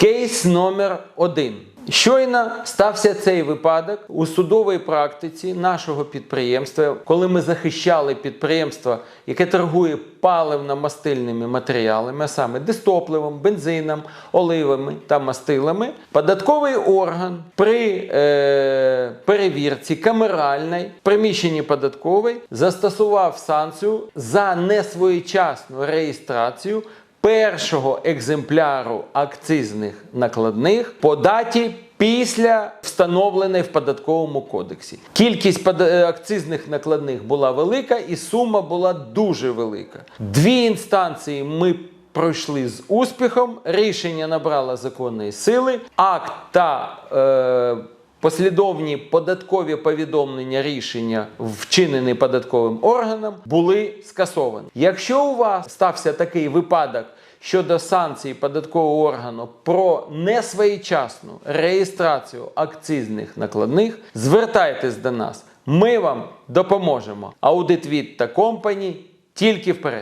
Кейс номер один. Щойно стався цей випадок у судовій практиці нашого підприємства, коли ми захищали підприємство, яке торгує паливно-мастильними матеріалами, а саме дистопливом, бензином, оливами та мастилами. Податковий орган при е, перевірці камеральній в приміщенні податкової застосував санкцію за несвоєчасну реєстрацію першого екземпляру акцизних накладних по даті після встановленої в податковому кодексі. Кількість е, акцизних накладних була велика і сума була дуже велика. Дві інстанції ми пройшли з успіхом, рішення набрало законної сили, акт та е, Послідовні податкові повідомлення рішення, вчинені податковим органом, були скасовані. Якщо у вас стався такий випадок щодо санкцій податкового органу про несвоєчасну реєстрацію акцизних накладних, звертайтесь до нас. Ми вам допоможемо. Аудит від та компані тільки вперед.